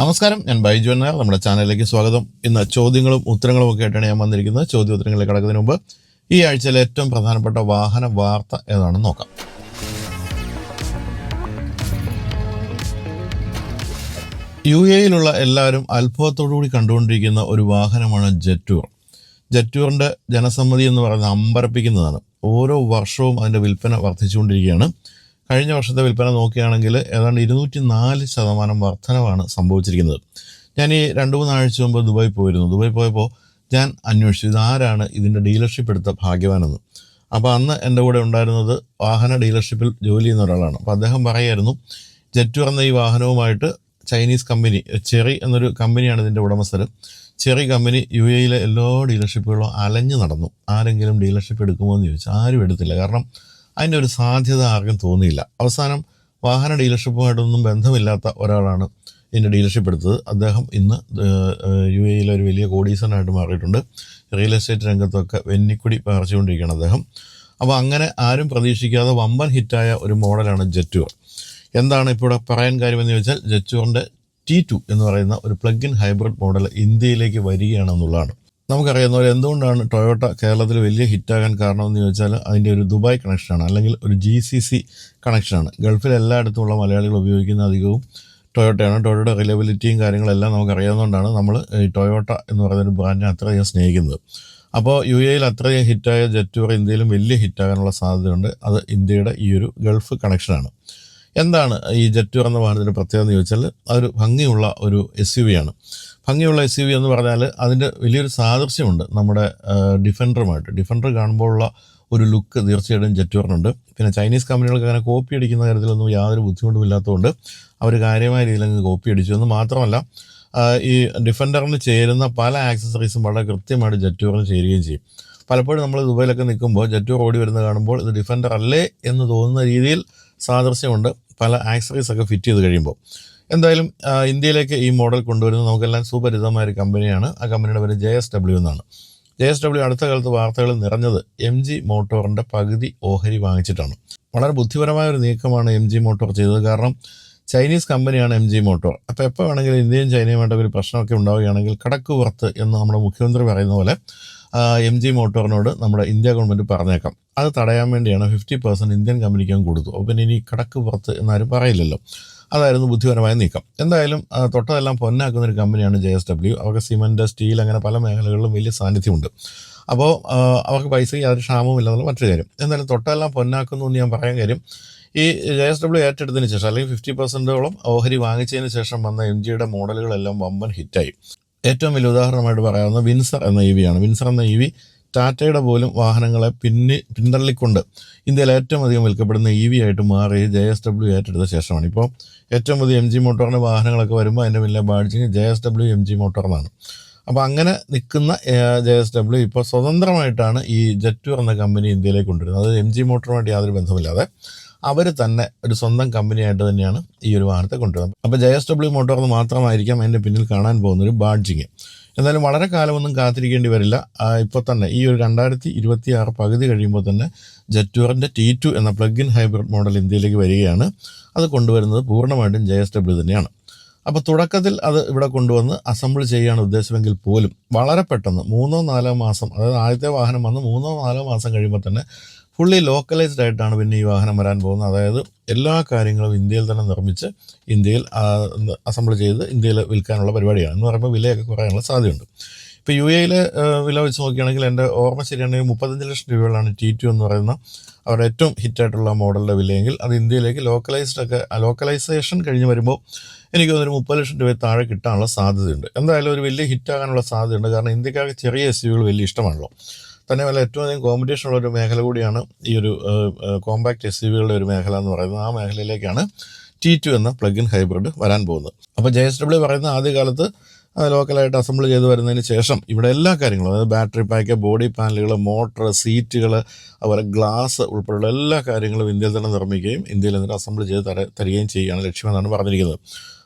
നമസ്കാരം ഞാൻ ബൈജു എന്നാൽ നമ്മുടെ ചാനലിലേക്ക് സ്വാഗതം. ഇന്ന് ചോദ്യങ്ങളും ഉത്തരങ്ങളും ഒക്കെ ആയിട്ടാണ് ഞാൻ വന്നിരിക്കുന്നത്. ചോദ്യ ഉത്തരങ്ങളിലേക്ക് കടക്കുന്നതിന് മുമ്പ് ഈ ആഴ്ചയിലെ ഏറ്റവും പ്രധാനപ്പെട്ട വാഹന വാർത്ത ഏതാണെന്ന് നോക്കാം. യു എയിലുള്ള എല്ലാവരും അത്ഭുതത്തോടുകൂടി കണ്ടുകൊണ്ടിരിക്കുന്ന ഒരു വാഹനമാണ് ജെറ്റൂർ. ജെറ്റൂറിന്റെ ജനസമ്മതി എന്ന് പറയുന്നത് അമ്പരപ്പിക്കുന്നതാണ്. ഓരോ വർഷവും അതിന്റെ വിൽപ്പന വർദ്ധിച്ചുകൊണ്ടിരിക്കുകയാണ്. കഴിഞ്ഞ വർഷത്തെ വിൽപ്പന നോക്കുകയാണെങ്കിൽ ഏതാണ്ട് ഇരുന്നൂറ്റി നാല് ശതമാനം വർധനവാണ് സംഭവിച്ചിരിക്കുന്നത്. ഞാൻ ഈ രണ്ട് മൂന്നാഴ്ച മുമ്പ് ദുബായി പോയിരുന്നു. ദുബായി പോയപ്പോൾ ഞാൻ അന്വേഷിച്ചു ഇതാരാണ് ഇതിന്റെ ഡീലർഷിപ്പ് എടുത്ത ഭാഗ്യവാനെന്ന്. അപ്പോൾ അന്ന് എന്റെ കൂടെ ഉണ്ടായിരുന്നത് വാഹന ഡീലർഷിപ്പിൽ ജോലി ചെയ്യുന്ന ഒരാളാണ്. അപ്പോൾ അദ്ദേഹം പറയായിരുന്നു ജെറ്റ് എന്ന ഈ വാഹനവുമായിട്ട് ചൈനീസ് കമ്പനി ചെറി എന്നൊരു കമ്പനിയാണ് ഇതിന്റെ ഉടമസ്ഥർ ചെറി കമ്പനി യു എയിലെ എല്ലാ ഡീലർഷിപ്പുകളും അലഞ്ഞു നടന്നു. ആരെങ്കിലും ഡീലർഷിപ്പ് എടുക്കുമോ എന്ന് ചോദിച്ചാൽ ആരും എടുത്തില്ല. കാരണം അതിന്റെ ഒരു സാധ്യത ആർക്കും തോന്നിയില്ല. അവസാനം വാഹന ഡീലർഷിപ്പുമായിട്ടൊന്നും ബന്ധമില്ലാത്ത ഒരാളാണ് ഇതിന്റെ ഡീലർഷിപ്പ് എടുത്തത് അദ്ദേഹം ഇന്ന് യു എയിലെ ഒരു വലിയ കോടീസനായിട്ട് മാറിയിട്ടുണ്ട്. റിയൽ എസ്റ്റേറ്റ് രംഗത്തൊക്കെ വെന്നിക്കുടി പറിച്ചുകൊണ്ടിരിക്കുകയാണ് അദ്ദേഹം. അപ്പോൾ അങ്ങനെ ആരും പ്രതീക്ഷിക്കാതെ വമ്പൻ ഹിറ്റായ ഒരു മോഡലാണ് ജെറ്റുവർ എന്താണ് ഇപ്പോൾ പറയാൻ കാര്യമെന്ന് ചോദിച്ചാൽ ജെറ്റുവറിന്റെ ടി ടു എന്ന് പറയുന്ന ഒരു പ്ലഗ് ഇൻ ഹൈബ്രിഡ് മോഡൽ ഇന്ത്യയിലേക്ക് വരികയാണെന്നുള്ളതാണ്. നമുക്കറിയാവുന്ന പോലെ എന്തുകൊണ്ടാണ് ടൊയോട്ട കേരളത്തിൽ വലിയ ഹിറ്റാകാൻ കാരണമെന്ന് ചോദിച്ചാൽ അതിന്റെ ഒരു ദുബായ് കണക്ഷനാണ് അല്ലെങ്കിൽ ഒരു ജി സി സി കണക്ഷനാണ് ഗൾഫിൽ എല്ലായിടത്തുമുള്ള മലയാളികൾ ഉപയോഗിക്കുന്ന അധികവും ടൊയോട്ടയാണ്. ടൊയോട്ടയുടെ റിലബിലിറ്റിയും കാര്യങ്ങളെല്ലാം നമുക്കറിയാവുന്നതുകൊണ്ടാണ് നമ്മൾ ഈ ടൊയോട്ട എന്ന് പറയുന്ന ഒരു ബ്രാൻഡിനെ അത്രയധികം സ്നേഹിക്കുന്നത്. അപ്പോൾ യു എയിൽ അത്രയും ഹിറ്റായ ജെറ്റൂർ ഇന്ത്യയിലും വലിയ ഹിറ്റാകാനുള്ള സാധ്യതയുണ്ട്. അത് ഇന്ത്യയുടെ ഈ ഒരു ഗൾഫ് കണക്ഷനാണ് എന്താണ് ഈ ജെറ്റ് എന്ന വാഹനത്തിന്റെ പ്രത്യേകത എന്ന് ചോദിച്ചാൽ അതൊരു ഭംഗിയുള്ള ഒരു എസ് യു വി ആണ്. ഭംഗിയുള്ള എസ് യു വി എന്ന് പറഞ്ഞാൽ അതിന്റെ വലിയൊരു സാദൃശ്യമുണ്ട് നമ്മുടെ ഡിഫൻഡറുമായിട്ട്. ഡിഫൻഡർ കാണുമ്പോഴുള്ള ഒരു ലുക്ക് തീർച്ചയായിട്ടും ജെറ്റൂറിനുണ്ട് പിന്നെ ചൈനീസ് കമ്പനികൾക്ക് അങ്ങനെ കോപ്പി അടിക്കുന്ന കാര്യത്തിലൊന്നും യാതൊരു ബുദ്ധിമുട്ടും ഇല്ലാത്തതുകൊണ്ട് അവർ കാര്യമായ രീതിയിൽ അങ്ങ് കോപ്പി അടിച്ചു. എന്ന് മാത്രമല്ല ഈ ഡിഫൻഡറിന് ചേരുന്ന പല ആക്സസറീസും വളരെ കൃത്യമായിട്ട് ജെറ്റൂറിന് ചേരുകയും ചെയ്യും. പലപ്പോഴും നമ്മൾ ദുബൈയിലൊക്കെ നിൽക്കുമ്പോൾ ജെറ്റൂർ ഓടി വരുന്നത് കാണുമ്പോൾ ഇത് ഡിഫൻഡർ അല്ലേ എന്ന് തോന്നുന്ന രീതിയിൽ സാദൃശ്യമുണ്ട്. പല ആക്സറീസ് ഒക്കെ ഫിറ്റ് ചെയ്ത് കഴിയുമ്പോൾ. എന്തായാലും ഇന്ത്യയിലേക്ക് ഈ മോഡൽ കൊണ്ടുവരുന്നത് നമുക്കെല്ലാം സുപരിതമായ ഒരു കമ്പനിയാണ് ആ കമ്പനിയുടെ പേര് ജെ എസ് ഡബ്ല്യു എന്നാണ്. ജെ എസ് ഡബ്ല്യു അടുത്ത കാലത്ത് വാർത്തകളിൽ നിറഞ്ഞത് എം ജി മോട്ടോറിന്റെ പകുതി ഓഹരി വാങ്ങിച്ചിട്ടാണ്. വളരെ ബുദ്ധിപരമായ ഒരു നീക്കമാണ് എം ജി മോട്ടോർ ചെയ്തത്. കാരണം ചൈനീസ് കമ്പനിയാണ് എം ജി മോട്ടോർ അപ്പോൾ എപ്പോൾ വേണമെങ്കിലും ഇന്ത്യയും ചൈനയുമായിട്ട് ഒരു പ്രശ്നമൊക്കെ ഉണ്ടാവുകയാണെങ്കിൽ കടക്ക് പുറത്ത് എന്ന് നമ്മുടെ മുഖ്യമന്ത്രി പറയുന്ന പോലെ എം ജി മോട്ടോറിനോട് നമ്മുടെ ഇന്ത്യ ഗവൺമെന്റ് പറഞ്ഞേക്കാം. അത് തടയാൻ വേണ്ടിയാണ് ഫിഫ്റ്റി പെർസെന്റ് ഇന്ത്യൻ കമ്പനിക്കും കൊടുത്തു അപ്പോൾ പിന്നെ ഇനി കടക്ക് പുറത്ത് എന്നാരും പറയില്ലല്ലോ. അതായിരുന്നു ബുദ്ധിപരമായ നീക്കം. എന്തായാലും തൊട്ടതെല്ലാം പൊന്നാക്കുന്ന ഒരു കമ്പനിയാണ് ജെ എസ് ഡബ്ല്യു അവർക്ക് സിമന്റ് സ്റ്റീൽ അങ്ങനെ പല മേഖലകളിലും വലിയ സാന്നിധ്യമുണ്ട്. അപ്പോൾ അവർക്ക് പൈസയ്ക്ക് യാതൊരു ക്ഷാമവും ഇല്ലെന്നുള്ള മറ്റൊരു കാര്യം. എന്തായാലും തൊട്ടതെല്ലാം പൊന്നാക്കുന്നു എന്ന് ഞാൻ പറയാൻ കാര്യം ഈ ജെ എസ് ഡബ്ല്യു ഏറ്റെടുത്തതിന് ശേഷം അല്ലെങ്കിൽ ഫിഫ്റ്റി പെർസെന്റോളം ഓഹരി വാങ്ങിച്ചതിന് ശേഷം വന്ന എം ജിയുടെ മോഡലുകളെല്ലാം വമ്പൻ ഹിറ്റായി ഏറ്റവും വലിയ ഉദാഹരണമായിട്ട് പറയാവുന്ന വിൻസർ എന്ന ഇ വിയാണ് വിൻസർ എന്ന ഇ വി ടാറ്റയുടെ പോലും വാഹനങ്ങളെ പിന്നി പിന്തള്ളിക്കൊണ്ട് ഇന്ത്യയിൽ ഏറ്റവും അധികം വിൽക്കപ്പെടുന്ന ഇ വി ആയിട്ട് മാറി ജെ എസ് ഡബ്ല്യു ഏറ്റെടുത്ത ശേഷമാണ്. ഇപ്പോൾ ഏറ്റവും പുതിയ എം ജി മോട്ടോറിന്റെ വാഹനങ്ങളൊക്കെ വരുമ്പോൾ അതിന്റെ വലിയ badging J S W M G motor എന്നാണ്. അപ്പോൾ അങ്ങനെ നിൽക്കുന്ന ജെ എസ് ഡബ്ല്യു ഇപ്പോൾ സ്വതന്ത്രമായിട്ടാണ് ഈ ജെറ്റൂർ എന്ന കമ്പനി ഇന്ത്യയിലേക്ക് കൊണ്ടുവരുന്നത്. അത് എം ജി മോട്ടറുമായിട്ട് യാതൊരു ബന്ധമില്ലാതെ അവർ തന്നെ ഒരു സ്വന്തം കമ്പനിയായിട്ട് തന്നെയാണ് ഈ ഒരു വാർത്ത കൊണ്ടുവരുന്നത് അപ്പോൾ ജെ എസ് ഡബ്ല്യു മോട്ടോർ എന്ന് മാത്രമായിരിക്കാം അതിന്റെ പിന്നിൽ കാണാൻ പോകുന്ന ഒരു ബാഡ്ജിങ്. എന്നാലും വളരെ കാലമൊന്നും കാത്തിരിക്കേണ്ടി വരില്ല. ഇപ്പോൾ തന്നെ ഈ ഒരു രണ്ടായിരത്തി ഇരുപത്തി ആറ് പകുതി കഴിയുമ്പോൾ തന്നെ ജെറ്റൂറിന്റെ ടി ടു എന്ന പ്ലഗ് ഇൻ ഹൈബ്രിഡ് മോഡൽ ഇന്ത്യയിലേക്ക് വരികയാണ്. അത് കൊണ്ടുവരുന്നത് പൂർണമായിട്ടും ജെ എസ് ഡബ്ല്യു തന്നെയാണ്. അപ്പോൾ തുടക്കത്തിൽ അത് ഇവിടെ കൊണ്ടുവന്ന് അസംബിൾ ചെയ്യാൻ ഉദ്ദേശമെങ്കിൽ പോലും വളരെ പെട്ടെന്ന് മൂന്നോ നാലോ മാസം അതായത് ആദ്യത്തെ വാഹനം വന്ന് മൂന്നോ നാലോ മാസം കഴിയുമ്പോൾ തന്നെ ഫുള്ളി ലോക്കലൈസ്ഡ് ആയിട്ടാണ് പിന്നെ ഈ വാഹനം വരാൻ പോകുന്നത്. അതായത് എല്ലാ കാര്യങ്ങളും ഇന്ത്യയിൽ തന്നെ നിർമ്മിച്ച് ഇന്ത്യയിൽ അസംബിൾ ചെയ്ത് ഇന്ത്യയിൽ വിൽക്കാനുള്ള പരിപാടിയാണ്. എന്ന് പറയുമ്പോൾ വിലയൊക്കെ കുറയാനുള്ള സാധ്യതയുണ്ട്. ഇപ്പോൾ യു എയിലെ വില വെച്ച് നോക്കുകയാണെങ്കിൽ എന്റെ ഓർമ്മ ശരിയാണെങ്കിൽ മുപ്പത്തഞ്ച് ലക്ഷം രൂപകളാണ് ടി ടു എന്ന് പറയുന്ന അവരുടെ ഏറ്റവും ഹിറ്റായിട്ടുള്ള മോഡലിന്റെ വിലയെങ്കിൽ അത് ഇന്ത്യയിലേക്ക് ലോക്കലൈസ്ഡ് ഒക്കെ ലോക്കലൈസേഷൻ കഴിഞ്ഞ് വരുമ്പോൾ എനിക്ക് തോന്നുന്നു മുപ്പത് ലക്ഷം രൂപ താഴെ കിട്ടാനുള്ള സാധ്യതയുണ്ട്. എന്തായാലും ഒരു വലിയ ഹിറ്റാകാനുള്ള സാധ്യതയുണ്ട്. കാരണം ഇന്ത്യക്കാർക്ക് ചെറിയ എസ് യുകൾ വലിയ ഇഷ്ടമാണല്ലോ. തന്നെ വല്ല ഏറ്റവും അധികം കോമ്പറ്റീഷൻ ഉള്ള ഒരു മേഖല കൂടിയാണ് ഈ ഒരു കോമ്പാക്ട് എസ് യുകളുടെ ഒരു മേഖല എന്ന് പറയുന്നത്. ആ മേഖലയിലേക്കാണ് ടി ടു എന്ന പ്ലഗ് ഇൻ ഹൈബ്രിഡ് വരാൻ പോകുന്നത്. അപ്പോൾ ജെ എസ് ഡബ്ല്യു പറയുന്ന ആദ്യകാലത്ത് ലോക്കലായിട്ട് അസംബിൾ ചെയ്ത് വരുന്നതിന് ശേഷം ഇവിടെ എല്ലാ കാര്യങ്ങളും അതായത് ബാറ്ററി പാക്ക് ബോഡി പാനലുകൾ മോട്ടർ സീറ്റുകൾ അതുപോലെ ഗ്ലാസ് ഉൾപ്പെടെയുള്ള എല്ലാ കാര്യങ്ങളും ഇന്ത്യയിൽ തന്നെ നിർമ്മിക്കുകയും ഇന്ത്യയിൽ എന്നിട്ട് അസംബിൾ ചെയ്ത് തര തരികയും ചെയ്യുകയാണ് ലക്ഷ്യമെന്നാണ് പറഞ്ഞിരിക്കുന്നത്.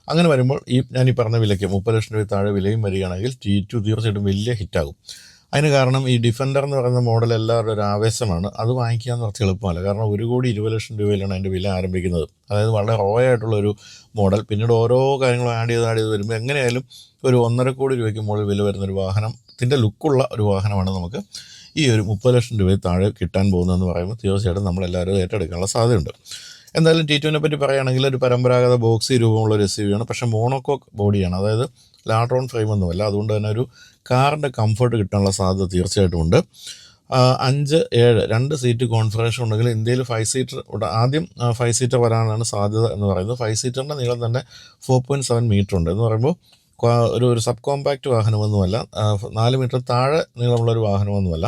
അങ്ങനെ വരുമ്പോൾ ഈ ഞാൻ ഈ പറഞ്ഞ വിലയ്ക്ക് മുപ്പത് ലക്ഷം രൂപ താഴെ വിലയും വരികയാണെങ്കിൽ ടി ടു തീർച്ചയായിട്ടും വലിയ ഹിറ്റാകും. അതിന് കാരണം ഈ ഡിഫൻഡർ എന്ന് പറയുന്ന മോഡൽ എല്ലാവരുടെ ഒരു ആവേശമാണ്. അത് വാങ്ങിക്കുക എന്ന് കുറച്ച് എളുപ്പമല്ല. കാരണം ഒരു കോടി ഇരുപത് ലക്ഷം രൂപയിലാണ് അതിന്റെ വില ആരംഭിക്കുന്നത്. അതായത് വളരെ റോ ആയിട്ടുള്ള ഒരു മോഡൽ പിന്നീട് ഓരോ കാര്യങ്ങളും ആഡ് ചെയ്ത് ആഡ് ചെയ്ത് വരുമ്പോൾ എങ്ങനെയായാലും ഒരു ഒന്നര കോടി രൂപയ്ക്ക് മുകളിൽ വില വരുന്ന ഒരു വാഹനത്തിന്റെ ലുക്കുള്ള ഒരു വാഹനമാണ് നമുക്ക് ഈ ഒരു മുപ്പത് ലക്ഷം രൂപയിൽ താഴെ കിട്ടാൻ പോകുന്നതെന്ന് പറയുമ്പോൾ തീർച്ചയായിട്ടും നമ്മളെല്ലാവരും ഏറ്റെടുക്കാനുള്ള സാധ്യതയുണ്ട്. എന്തായാലും ടി ടുവിനെ പറ്റി പറയുകയാണെങ്കിൽ ഒരു പരമ്പരാഗത ബോക്സി രൂപമുള്ള ഒരു എസ് യു ആണ്. പക്ഷേ മോണോകോക്ക് ബോഡിയാണ് അതായത് ലാട്രോൺ ഫ്രെയിം ഒന്നുമല്ല അതുകൊണ്ട് തന്നെ ഒരു കാറിന്റെ കംഫർട്ട് കിട്ടാനുള്ള സാധ്യത തീർച്ചയായിട്ടും ഉണ്ട്. അഞ്ച് ഏഴ് രണ്ട് സീറ്റ് കോൺഫിഗറേഷൻ ഉണ്ടെങ്കിൽ ഇന്ത്യയിൽ ഫൈവ് സീറ്റർ ആദ്യം ഫൈവ് സീറ്റർ വരാനാണ് സാധ്യത എന്ന് പറയുന്നത്. ഫൈവ് സീറ്ററിന്റെ നീളം തന്നെ ഫോർ പോയിന്റ് സെവൻ മീറ്റർ ഉണ്ട്. എന്ന് പറയുമ്പോൾ ഒരു ഒരു സബ് കോമ്പാക്റ്റ് വാഹനമൊന്നുമല്ല നാല് മീറ്റർ താഴെ നീളമുള്ള ഒരു വാഹനമൊന്നുമല്ല.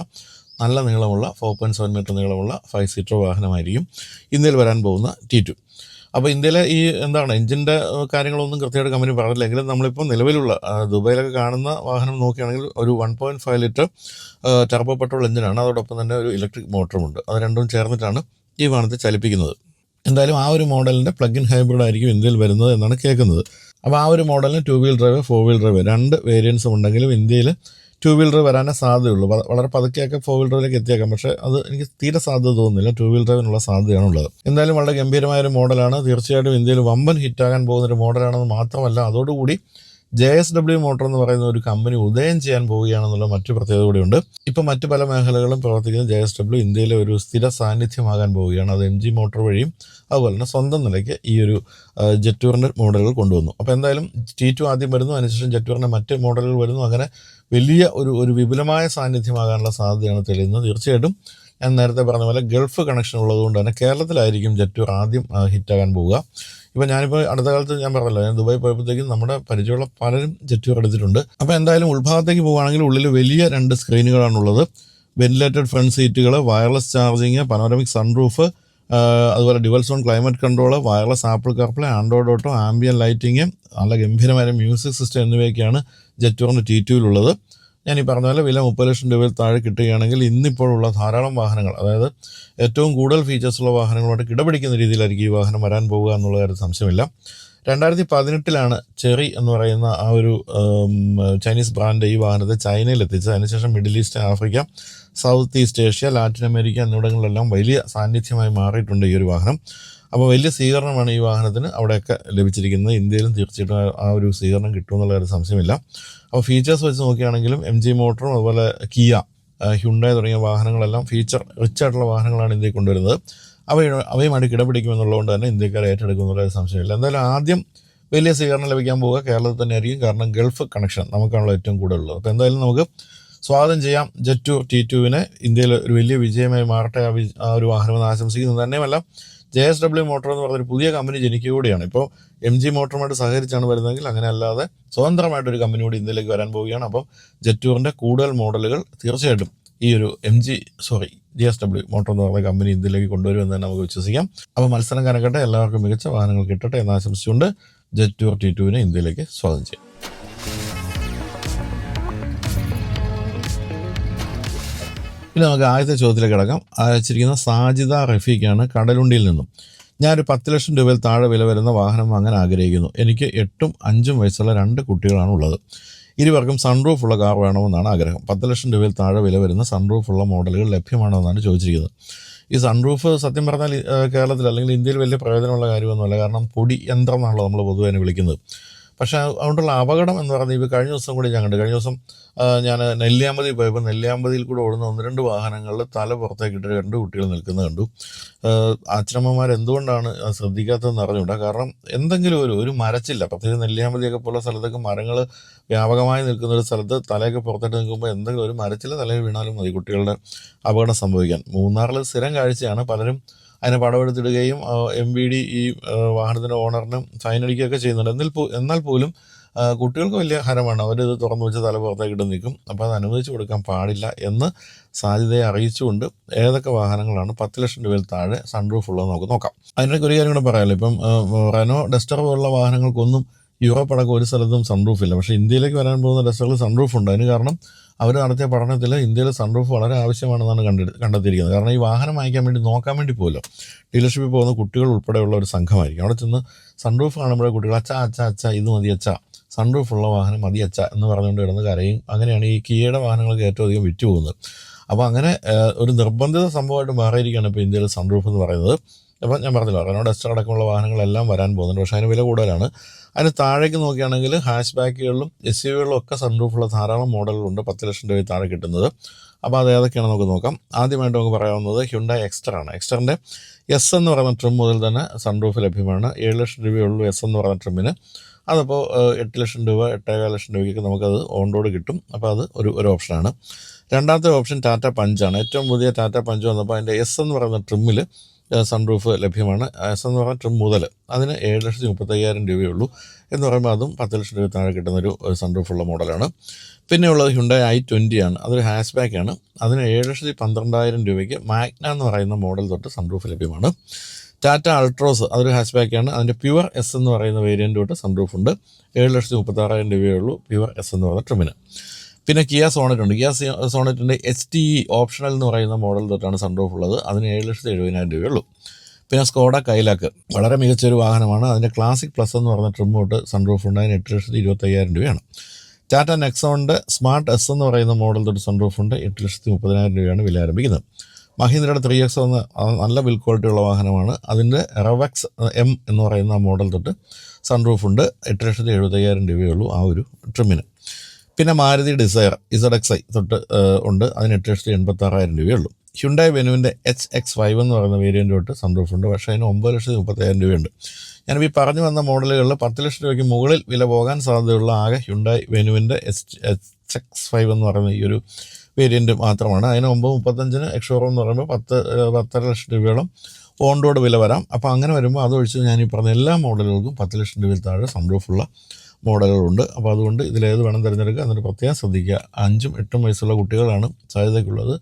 നല്ല നീളമുള്ള ഫോർ പോയിന്റ് സെവൻ മീറ്റർ നീളമുള്ള ഫൈവ് സീറ്റർ വാഹനമായിരിക്കും ഇന്ത്യയിൽ വരാൻ പോകുന്ന ടി ടു അപ്പോൾ ഇന്ത്യയിലെ ഈ എന്താണ് എഞ്ചിന്റെ കാര്യങ്ങളൊന്നും കൃത്യമായിട്ട് കമ്പനി പറഞ്ഞില്ലെങ്കിലും നമ്മളിപ്പോൾ നിലവിലുള്ള ദുബൈയിലൊക്കെ കാണുന്ന വാഹനം നോക്കുകയാണെങ്കിൽ ഒരു one point five litre turbo petrol എഞ്ചിനാണ്. അതോടൊപ്പം തന്നെ ഒരു ഇലക്ട്രിക് മോട്ടറുമുണ്ട് അത് രണ്ടും ചേർന്നിട്ടാണ് ഈ വാഹനത്തെ ചലിപ്പിക്കുന്നത്. എന്തായാലും ആ ഒരു മോഡലിന്റെ പ്ലഗ് ഇൻ ഹൈബ്രിഡ് ആയിരിക്കും ഇന്ത്യയിൽ വരുന്നത് എന്നാണ് കേൾക്കുന്നത്. അപ്പോൾ ആ ഒരു മോഡലിന് two wheel drive four wheel drive രണ്ട് വേരിയൻസും ഉണ്ടെങ്കിലും ഇന്ത്യയിൽ ടു വീലർ വരാനേ സാധ്യതയുള്ളൂ. വളരെ പതുക്കെയൊക്കെ ഫോർ വീലറിലേക്ക് എത്തിയേക്കാം. പക്ഷേ അത് എനിക്ക് തീരെ സാധ്യത തോന്നുന്നില്ല. ടു വീൽ ഡ്രൈവിനുള്ള സാധ്യതയാണ് ഉള്ളത് എന്തായാലും വളരെ ഗംഭീരമായ ഒരു മോഡലാണ്. തീർച്ചയായിട്ടും ഇന്ത്യയിൽ വമ്പൻ ഹിറ്റാകാൻ പോകുന്ന ഒരു മോഡലാണെന്ന് മാത്രമല്ല അതോടുകൂടി ജെ എസ് ഡബ്ല്യു മോട്ടോർ എന്ന് പറയുന്ന ഒരു കമ്പനി ഉദയം ചെയ്യാൻ പോവുകയാണെന്നുള്ള മറ്റു പ്രത്യേകത കൂടിയുണ്ട്. ഇപ്പം മറ്റു പല മേഖലകളും പ്രവർത്തിക്കുന്ന ജെ എസ് ഡബ്ല്യു ഇന്ത്യയിലെ ഒരു സ്ഥിര സാന്നിധ്യമാകാൻ പോവുകയാണ്. അത് എം ജി മോട്ടോർ വഴിയും അതുപോലെ തന്നെ സ്വന്തം നിലയ്ക്ക് ഈ ഒരു ജെറ്റൂറിന്റെ മോഡലുകൾ കൊണ്ടുവന്നു. അപ്പോൾ എന്തായാലും ടി ടു ആദ്യം വരുന്നു അതിനുശേഷം ജെറ്റൂറിന്റെ മറ്റ് മോഡലുകൾ വരുന്നു. അങ്ങനെ വലിയ ഒരു ഒരു വിപുലമായ സാന്നിധ്യമാകാനുള്ള സാധ്യതയാണ് തെളിയുന്നത്. തീർച്ചയായിട്ടും ഞാൻ നേരത്തെ പറഞ്ഞ പോലെ ഗൾഫ് കണക്ഷൻ ഉള്ളതുകൊണ്ട് തന്നെ കേരളത്തിലായിരിക്കും ജെറ്റൂർ ആദ്യം ഹിറ്റാകാൻ പോവുക. ഇപ്പം ഞാനിപ്പോൾ അടുത്ത കാലത്ത് ഞാൻ പറഞ്ഞല്ലോ ഞാൻ ദുബായി പോയപ്പോഴത്തേക്കും നമ്മുടെ പരിചയമുള്ള പലരും ജെറ്റ് എടുത്തിട്ടുണ്ട്. അപ്പോൾ എന്തായാലും ഉൾഭാഗത്തേക്ക് പോവുകയാണെങ്കിൽ ഉള്ളിൽ വലിയ രണ്ട് സ്ക്രീനുകളാണുള്ളത്. വെന്റിലേറ്റഡ് ഫ്രണ്ട് സീറ്റുകൾ വയർലെസ് ചാർജിങ് പനോരമിക് സൺറൂഫ് അതുപോലെ dual zone climate control wireless Apple CarPlay Android auto ambient lighting നല്ല ഗംഭീരമായ മ്യൂസിക് സിസ്റ്റം എന്നിവയൊക്കെയാണ് ജെറ്റോറിന്റെ ടി ടുവിലുള്ളത് ഞാൻ ഈ പറഞ്ഞ പോലെ വില മുപ്പത് ലക്ഷം രൂപയിൽ താഴെ കിട്ടുകയാണെങ്കിൽ ഇന്നിപ്പോഴുള്ള ധാരാളം വാഹനങ്ങൾ അതായത് ഏറ്റവും കൂടുതൽ ഫീച്ചേഴ്സുള്ള വാഹനങ്ങളോട്ട് കിടപിടിക്കുന്ന രീതിയിലായിരിക്കും ഈ വാഹനം വരാൻ പോവുക എന്നുള്ള കാര്യം സംശയമില്ല. രണ്ടായിരത്തി പതിനെട്ടിലാണ് ചെറി എന്ന് പറയുന്ന ആ ഒരു ചൈനീസ് ബ്രാൻഡ് ഈ വാഹനത്തെ ചൈനയിൽ എത്തിച്ചത് അതിനുശേഷം Middle East Africa South East Asia Latin America എന്നിവിടങ്ങളിലെല്ലാം വലിയ സാന്നിധ്യമായി മാറിയിട്ടുണ്ട് ഈ ഒരു വാഹനം. അപ്പോൾ വലിയ സ്വീകരണമാണ് ഈ വാഹനത്തിന് അവിടെയൊക്കെ ലഭിച്ചിരിക്കുന്നത്. ഇന്ത്യയിലും തീർച്ചയായിട്ടും ആ- ഒരു സ്വീകരണം കിട്ടുമെന്നുള്ള ഒരു സംശയമില്ല. അപ്പോൾ ഫീച്ചേഴ്സ് വെച്ച് നോക്കുകയാണെങ്കിലും എം ജി മോട്ടറും അതുപോലെ കിയ ഹ്യുണ്ടായി തുടങ്ങിയ വാഹനങ്ങളെല്ലാം ഫീച്ചർ റിച്ച് ആയിട്ടുള്ള വാഹനങ്ങളാണ് ഇന്ത്യയിൽ കൊണ്ടുവരുന്നത്. അവയുടെ അവയുമായിട്ട് കിടപിടിക്കുമെന്നുള്ളതുകൊണ്ട് തന്നെ ഇന്ത്യക്കാർ ഏറ്റെടുക്കുമെന്നുള്ള ഒരു സംശയമില്ല. എന്തായാലും ആദ്യം വലിയ സ്വീകരണം ലഭിക്കാൻ പോവുക കേരളത്തിൽ തന്നെ ആയിരിക്കും. കാരണം ഗൾഫ് കണക്ഷൻ നമുക്കാണല്ലോ ഏറ്റവും കൂടുതലുള്ളത്. അപ്പോൾ എന്തായാലും നമുക്ക് സ്വാഗതം ചെയ്യാം. ജെറ്റു ടി ടുവിനെ ഇന്ത്യയിൽ ഒരു വലിയ വിജയമായി മാറട്ടെ ആ ഒരു വാഹനമെന്ന് ആശംസിക്കുന്നു. തന്നെയുമല്ല ജെ എസ് ഡബ്ല്യു മോട്ടോർ എന്ന് പറഞ്ഞൊരു പുതിയ കമ്പനി ജനിക്കുകയാണ് ഇപ്പോൾ എം ജി മോട്ടറുമായിട്ട് സഹകരിച്ചാണ് വരുന്നതെങ്കിൽ അങ്ങനെ അല്ലാതെ സ്വതന്ത്രമായിട്ടൊരു കമ്പനി കൂടി ഇന്ത്യയിലേക്ക് വരാൻ പോവുകയാണ്. അപ്പം ജെറ്റൂറിന്റെ കൂടുതൽ മോഡലുകൾ തീർച്ചയായിട്ടും ഈ ഒരു M G sorry G S W motor എന്ന് പറഞ്ഞ കമ്പനി ഇന്ത്യയിലേക്ക് കൊണ്ടുവരുമെന്ന് തന്നെ നമുക്ക് വിശ്വസിക്കാം. അപ്പോൾ മത്സരം കനക്കട്ടെ എല്ലാവർക്കും മികച്ച വാഹനങ്ങൾ കിട്ടട്ടെ എന്ന് ആശംസിച്ചുകൊണ്ട് ജെറ്റൂർ ടി ടുവിനെ ഇന്ത്യയിലേക്ക് സ്വാഗതം ചെയ്യാം. ഇനി നമുക്ക് ആദ്യത്തെ ചോദ്യത്തിലേക്ക് കിടക്കാം. അയച്ചിരിക്കുന്ന സാജിദ റഫീഖാണ് കടലുണ്ടിയിൽ നിന്നും. ഞാനൊരു പത്ത് ലക്ഷം രൂപയിൽ താഴെ വില വരുന്ന വാഹനം വാങ്ങാൻ ആഗ്രഹിക്കുന്നു. എനിക്ക് എട്ടും അഞ്ചും വയസ്സുള്ള രണ്ട് കുട്ടികളാണ് ഉള്ളത് ഇരുവർക്കും സൺറൂഫ് ഉള്ള കാർ വേണമെന്നാണ് ആഗ്രഹം. പത്ത് ലക്ഷം രൂപയിൽ താഴെ വില വരുന്ന സൺറൂഫ് ഉള്ള മോഡലുകൾ ലഭ്യമാണോ എന്നാണ് ചോദിച്ചിരിക്കുന്നത്. ഈ സൺറൂഫ് സത്യം പറഞ്ഞാൽ കേരളത്തിൽ അല്ലെങ്കിൽ ഇന്ത്യയിൽ വലിയ പ്രയോജനമുള്ള കാര്യമൊന്നുമല്ല. കാരണം പൊടി യന്ത്രം എന്നാണല്ലോ നമ്മൾ പൊതുവെ വിളിക്കുന്നത്. പക്ഷേ അതുകൊണ്ടുള്ള അപകടം എന്ന് പറയുന്നത് ഇപ്പോൾ കഴിഞ്ഞ ദിവസം കൂടി ഞാൻ കണ്ടു. കഴിഞ്ഞ ദിവസം ഞാൻ നെല്ലിയാമ്പതി പോയപ്പോൾ നെല്ലിയാമ്പതിയിൽ കൂടെ ഓടുന്ന ഒന്ന് രണ്ട് വാഹനങ്ങളിൽ തല പുറത്തേക്ക് പുറത്തേക്കിട്ട് രണ്ട് കുട്ടികൾ നിൽക്കുന്നത് കണ്ടു. അച്ഛനമ്മമാർ എന്തുകൊണ്ടാണ് ശ്രദ്ധിക്കാത്തതെന്ന് അറിഞ്ഞുകൂടാ? കാരണം എന്തെങ്കിലും ഒരു ഒരു മരച്ചില്ല. പ്രത്യേകിച്ച് നെല്ലിയാമ്പതിയൊക്കെ പോലെ സ്ഥലത്തൊക്കെ മരങ്ങൾ വ്യാപകമായി നിൽക്കുന്ന ഒരു സ്ഥലത്ത് തലയൊക്കെ പുറത്തേക്ക് നിൽക്കുമ്പോൾ എന്തെങ്കിലും ഒരു മരച്ചില്ല തലയിൽ വീണാലും മതി കുട്ടികളുടെ അപകടം സംഭവിക്കാൻ. മൂന്നാറിൽ സ്ഥിരം കാഴ്ചയാണ് പലരും അതിനെ പടമെടുത്തിടുകയും എം വി ഡി ഈ വാഹനത്തിന്റെ ഓണറിനും ഫൈൻ അടിക്കുകയൊക്കെ ചെയ്യുന്നുണ്ട്. എന്നാൽ എന്നാൽ പോലും കുട്ടികൾക്ക് വലിയ ഹരമാണ്. അവരിത് തുറന്നു വെച്ച് തല പുറത്തേക്കിട്ട് നിൽക്കും. അപ്പോൾ അത് അനുവദിച്ചു കൊടുക്കാൻ പാടില്ല എന്ന് സാധ്യതയെ അറിയിച്ചുകൊണ്ട് ഏതൊക്കെ വാഹനങ്ങളാണ് പത്ത് ലക്ഷം രൂപയിൽ താഴെ സൺറൂഫ് ഉള്ളത് നമുക്ക് നോക്കാം. അതിനൊക്കെ ഒരു കാര്യം കൂടെ പറയാമല്ലോ ഇപ്പം റെനോ ഡസ്റ്റർ പോലുള്ള വാഹനങ്ങൾക്കൊന്നും യൂറോപ്പ് അടക്കം ഒരു സ്ഥലത്തും സൺറൂഫ് ഇല്ല. പക്ഷേ ഇന്ത്യയിലേക്ക് വരാൻ പോകുന്ന ഡസ്റ്ററിൽ സൺറൂഫ് ഉണ്ട്. അതിന് കാരണം അവർ നടത്തിയ പഠനത്തിൽ ഇന്ത്യയിൽ സൺറൂഫ് വളരെ ആവശ്യമാണെന്നാണ് കണ്ടെ കണ്ടെത്തിയിരിക്കുന്നത്. കാരണം ഈ വാഹനം വാങ്ങിക്കാൻ വേണ്ടി നോക്കാൻ വേണ്ടി പോലും ഡീലർഷിപ്പിൽ പോകുന്ന കുട്ടികൾ ഉൾപ്പെടെയുള്ള ഒരു സംഘമായിരിക്കും. അവിടെ ചെന്ന് സൺറൂഫ് കാണുമ്പോൾ കുട്ടികൾ അച്ഛ അച്ഛ അച്ഛ ഇത് മതി അച്ഛ. സൺറൂഫ് ഉള്ള വാഹനം മതി അച്ഛ എന്ന് പറഞ്ഞുകൊണ്ട് കിടന്ന് കരയും. അങ്ങനെയാണ് ഈ കിയയുടെ വാഹനങ്ങൾക്ക് ഏറ്റവും അധികം വിറ്റ് പോകുന്നത് അപ്പോൾ അങ്ങനെ ഒരു നിർബന്ധിത സംഭവമായിട്ട് മാറിയിരിക്കുകയാണ് ഇപ്പോൾ ഇന്ത്യയിൽ സൺറൂഫ് എന്ന് പറയുന്നത്. അപ്പോൾ ഞാൻ പറഞ്ഞല്ലോ റെനോ ഡസ്റ്റർ അടക്കമുള്ള വാഹനങ്ങളെല്ലാം വരാൻ പോകുന്നുണ്ട്. പക്ഷേ അതിന് വില കൂടുതലാണ്. അതിന് താഴേക്ക് നോക്കുകയാണെങ്കിൽ ഹാഷ് ബാക്കുകളിലും എസ് യു വികളിലും ഒക്കെ സൺറൂഫുള്ള ധാരാളം മോഡലുകളുണ്ട്. പത്ത് ലക്ഷം രൂപയിൽ താഴെ കിട്ടുന്നത്. അപ്പോൾ അത് ഏതൊക്കെയാണ് നമുക്ക് നോക്കാം. ആദ്യമായിട്ട് നമുക്ക് പറയാവുന്നത് ഹ്യുണ്ടായി എക്സ്റ്ററാണ് എക്സ്റ്ററിന്റെ എസ് എന്ന് പറയുന്ന ട്രിം മുതൽ തന്നെ സൺറൂഫ് ലഭ്യമാണ്. ഏഴ് ലക്ഷം രൂപയുള്ളൂ എസ് എന്ന് പറയുന്ന ട്രിമ്മിന് അതപ്പോൾ എട്ട് ലക്ഷം രൂപ എട്ടേകാൽ ലക്ഷം രൂപയ്ക്ക് നമുക്കത് ഓൺ റോഡ് കിട്ടും. അപ്പോൾ അത് ഒരു ഒരു ഓപ്ഷനാണ് രണ്ടാമത്തെ ഓപ്ഷൻ ടാറ്റ പഞ്ചാണ് ഏറ്റവും പുതിയ ടാറ്റ പഞ്ച് വന്നപ്പോൾ അതിന്റെ എസ് എന്ന് പറയുന്ന ട്രിമ്മിൽ സൺറൂഫ് ലഭ്യമാണ്. എന്ന് പറഞ്ഞാൽ ട്രിം മുതൽ അതിന് ഏഴ് ലക്ഷത്തി മുപ്പത്തയ്യായിരം രൂപയുള്ളൂ എന്ന് പറയുമ്പോൾ അതും പത്ത് ലക്ഷം രൂപ താഴെ കിട്ടുന്നൊരു സൺറൂഫുള്ള മോഡലാണ്. പിന്നെ ഉള്ളത് ഹുണ്ടായി ഐ ട്വന്റി ആണ്. അതൊരു ഹാഷ് ബാക്ക് ആണ്. അതിന് ഏഴ് ലക്ഷത്തി പന്ത്രണ്ടായിരം രൂപയ്ക്ക് മാഗ്ന എന്ന് പറയുന്ന മോഡൽ തൊട്ട് സൺറൂഫ് ലഭ്യമാണ്. ടാറ്റ അൾട്രോസ് അതൊരു ഹാഷ് ബാക്കാണ് അതിന്റെ പ്യുവർ എസ് എന്ന് പറയുന്ന വേരിയന്റ് തൊട്ട് സൺറൂഫ് ഉണ്ട്. ഏഴ് ലക്ഷത്തി മുപ്പത്താറായിരം രൂപയേ ഉള്ളൂ പ്യുവർ എസ് എന്ന് പറഞ്ഞ ട്രിമിന് പിന്നെ കിയ സോണറ്റ് ഉണ്ട്. കിയ സോണറ്റിന്റെ എച്ച് ടി ഓപ്ഷണൽ എന്ന് പറയുന്ന മോഡൽ തൊട്ടാണ് സൺറൂഫ് ഉള്ളത്. അതിന് ഏഴ് ലക്ഷത്തി എഴുപതിനായിരം രൂപയുള്ളൂ. പിന്നെ സ്കോഡ കൈലാക്ക് വളരെ മികച്ചൊരു വാഹനമാണ്. അതിന്റെ ക്ലാസിക് പ്ലസ് എന്ന് പറഞ്ഞ ട്രിം തൊട്ട് സൺറൂഫ് ഉണ്ട്. അതിന് എട്ട് ലക്ഷത്തി ഇരുപത്തയ്യായിരം രൂപയാണ്. ടാറ്റ നെക്സോണിന്റെ സ്മാർട്ട് എസ് എന്ന് പറയുന്ന മോഡൽ തൊട്ട് സൺറൂഫ് ഉണ്ട്. എട്ട് ലക്ഷത്തി മുപ്പതിനായിരം രൂപയാണ് വില ആരംഭിക്കുന്നത്. മഹീന്ദ്രയുടെ ത്രീ എക്സ് എന്ന നല്ല ബിൽ ക്വാളിറ്റി ഉള്ള വാഹനമാണ്. അതിന്റെ റവക്സ് എം എന്ന് പറയുന്ന മോഡൽ തൊട്ട് സൺറൂഫ് ഉണ്ട്. എട്ട് ലക്ഷത്തി എഴുപത്തയ്യായിരം രൂപയുള്ളൂ ആ ഒരു ട്രിമ്മിന് പിന്നെ Maruti Dzire Z X I തൊട്ട് ഉണ്ട്. അതിന് എട്ട് ലക്ഷത്തി എൺപത്തി ആറായിരം രൂപയുള്ളൂ. ഹ്യുണ്ടായി വെനുവിന്റെ എച്ച് എക്സ് ഫൈവ് എന്ന് പറയുന്ന വേരിയന്റ് തൊട്ട് സൺറൂഫ് പക്ഷേ അതിന് ഒമ്പത് ലക്ഷത്തി മുപ്പത്തയ്യായിരം രൂപയുണ്ട്. ഞാനിപ്പോൾ ഈ പറഞ്ഞു വന്ന മോഡലുകളിൽ പത്ത് ലക്ഷം രൂപയ്ക്ക് മുകളിൽ വില പോകാൻ സാധ്യതയുള്ള ആകെ ഹ്യുണ്ടായി വെനുവിന്റെ എച്ച് എച്ച് എക്സ് ഫൈവ് എന്ന് പറയുന്ന ഈ ഒരു വേരിയന്റ് മാത്രമാണ്. അതിന് ഒമ്പത് മുപ്പത്തഞ്ചിന് എക്സ്ഷോറൂം എന്ന് പറയുമ്പോൾ പത്ത് പത്തര ലക്ഷം രൂപയോളം ഓൺ റോഡ് വില വരാം. അപ്പോൾ അങ്ങനെ വരുമ്പോൾ അതൊഴിച്ച് ഞാൻ ഈ പറഞ്ഞ എല്ലാ മോഡലുകൾക്കും പത്ത് ലക്ഷം രൂപയിൽ താഴെ സൺറൂഫുള്ള മോഡലുകളുണ്ട്. അപ്പോൾ അതുകൊണ്ട് ഇതിലേത് വേണം തിരഞ്ഞെടുക്കുക എന്നിട്ട് പ്രത്യേകം ശ്രദ്ധിക്കുക. അഞ്ചും എട്ടും വയസ്സുള്ള കുട്ടികളാണ് സാധ്യതയ്ക്കുള്ളത്.